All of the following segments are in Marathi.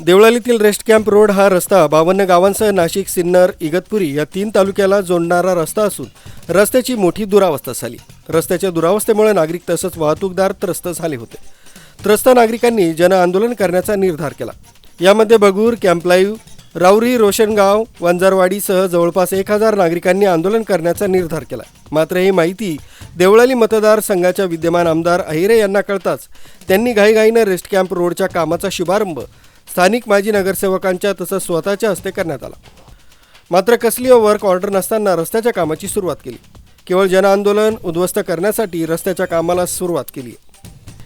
देवळालीतील रेस्ट कॅम्प रोड हा रस्ता बावन्न गावांसह नाशिक सिन्नर इगतपुरी या तीन तालुक्याला जोडणारा रस्ता असून रस्त्याची मोठी दुरावस्था झाली. रस्त्याच्या दुरावस्थेमुळे नागरिक तसंच वाहतूकदार त्रस्त झाले होते. त्रस्त नागरिकांनी जनआंदोलन करण्याचा निर्धार केला. यामध्ये बगूर कॅम्पलाईव्ह राऊरी रोशनगाव वंजारवाडीसह जवळपास एक हजार नागरिकांनी आंदोलन करण्याचा निर्धार केला. मात्र ही माहिती देवळाली मतदारसंघाच्या विद्यमान आमदार अहिरे यांना कळताच त्यांनी घाईघाईनं रेस्ट कॅम्प रोडच्या कामाचा शुभारंभ स्थानिक माजी नगरसेवकांच्या तसंच स्वतःच्या हस्ते करण्यात आला. मात्र कसली वर्क ऑर्डर नसताना रस्त्याच्या कामाची सुरुवात केली. केवळ जनआंदोलन उद्ध्वस्त करण्यासाठी रस्त्याच्या कामाला सुरुवात केली.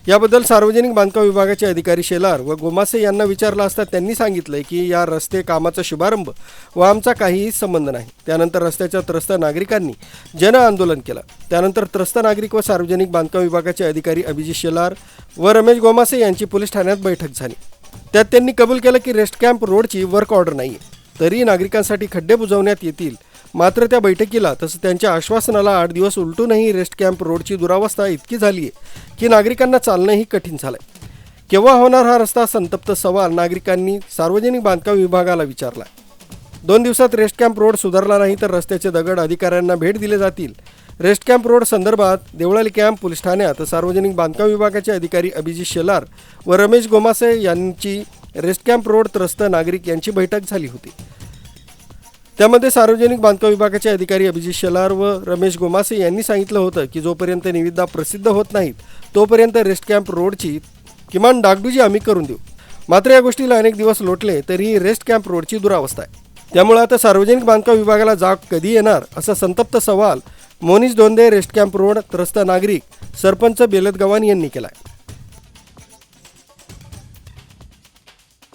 याबद्दल सार्वजनिक बांधकाम विभागाचे अधिकारी शेलार व गोमासे यांना विचारलं असता त्यांनी सांगितलंय की या रस्ते कामाचा शुभारंभ व आमचा काहीही संबंध नाही. त्यानंतर रस्त्याच्या त्रस्त नागरिकांनी जन आंदोलन केलं. त्यानंतर त्रस्त नागरिक व सार्वजनिक बांधकाम विभागाचे अधिकारी अभिजित शेलार व रमेश गोमासे यांची पोलीस ठाण्यात बैठक झाली. त्यात त्यांनी कबूल केलं की रेस्ट कॅम्प रोडची वर्क ऑर्डर नाही तरी नागरिकांसाठी खड्डे बुजवण्यात येतील. मात्र त्या बैठकीला तसं त्यांच्या आश्वासनाला आठ दिवस उलटूनही रेस्ट कॅम्प रोडची दुरावस्था इतकी झाली आहे की नागरिकांना चालणंही कठीण झालंय. केव्हा होणार हा रस्ता? संतप्त सवाल नागरिकांनी सार्वजनिक बांधकाम विभागाला विचारला दोन दिवसात रेस्ट कॅम्प रोड सुधारला नाही तर रस्त्याचे दगड अधिकाऱ्यांना भेट दिले जातील. रेस्ट कॅम्प रोड संदर्भात देवळाली कॅम्प पोलीस ठाण्यात सार्वजनिक बांधकाम विभागाचे अधिकारी अभिजित शेलार व रमेश गोमासे यांची रेस्ट कॅम्प रोड त्रस्त नागरिक यांची बैठक झाली होती. त्यामध्ये सार्वजनिक बांधकाम विभागाचे अधिकारी अभिजित शेलार व रमेश गोमासे यांनी सांगितलं होतं की जोपर्यंत निविदा प्रसिद्ध होत नाहीत तोपर्यंत रेस्ट कॅम्प रोडची किमान डागडुजी आम्ही करून देऊ. मात्र या गोष्टीला अनेक दिवस लोटले तरीही रेस्ट कॅम्प रोडची दुरावस्था आहे. त्यामुळे आता सार्वजनिक बांधकाम विभागाला जाग कधी येणार असा संतप्त सवाल Monish Donde rest camp road त्रस्त नागरिक सरपंच बेलत गव्हाण यांनी केला आहे